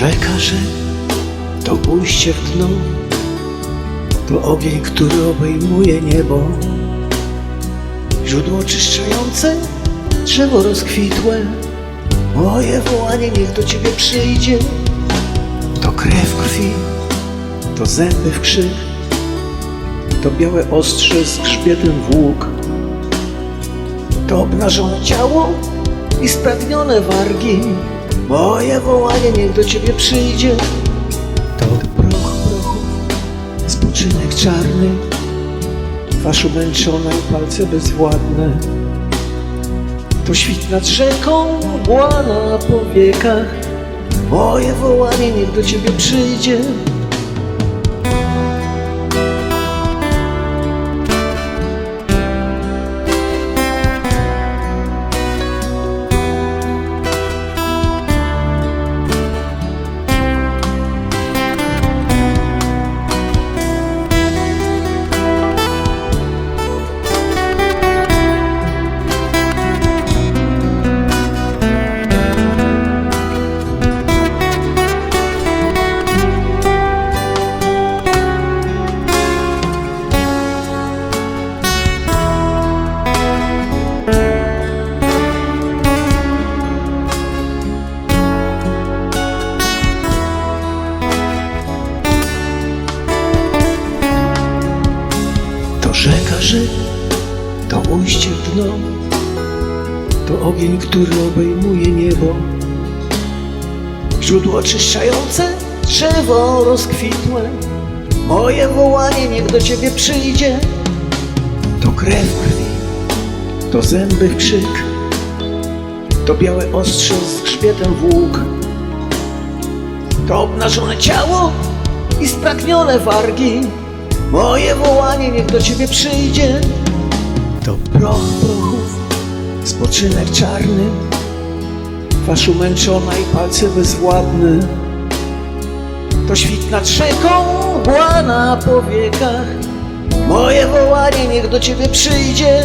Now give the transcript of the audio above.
rzeka, że to pójście w dno, to ogień, który obejmuje niebo, źródło czyszczające, drzewo rozkwitłe, moje wołanie niech do ciebie przyjdzie, to krew krwi, to zęby w krzyk, to białe ostrze z grzbietem w łuk, to obnażone ciało i spragnione wargi. Moje wołanie niech do ciebie przyjdzie. To proch prochów, spoczynek czarny, twarz umęczona palce bezwładne. To świt nad rzeką, mgła na powiekach. Moje wołanie niech do ciebie przyjdzie. Rzeka, że to ujście dno, to ogień, który obejmuje niebo. Źródło oczyszczające, drzewo rozkwitłe, moje wołanie niech do ciebie przyjdzie. To krew krwi, to zęby krzyk, to białe ostrze z grzbietem w łuk, to obnażone ciało i spragnione wargi. Moje wołanie niech do ciebie przyjdzie. To proch prochów, spoczynek czarny, twarz umęczona i palce bezwładne. To świt nad rzeką, mgła na powiekach. Moje wołanie niech do ciebie przyjdzie.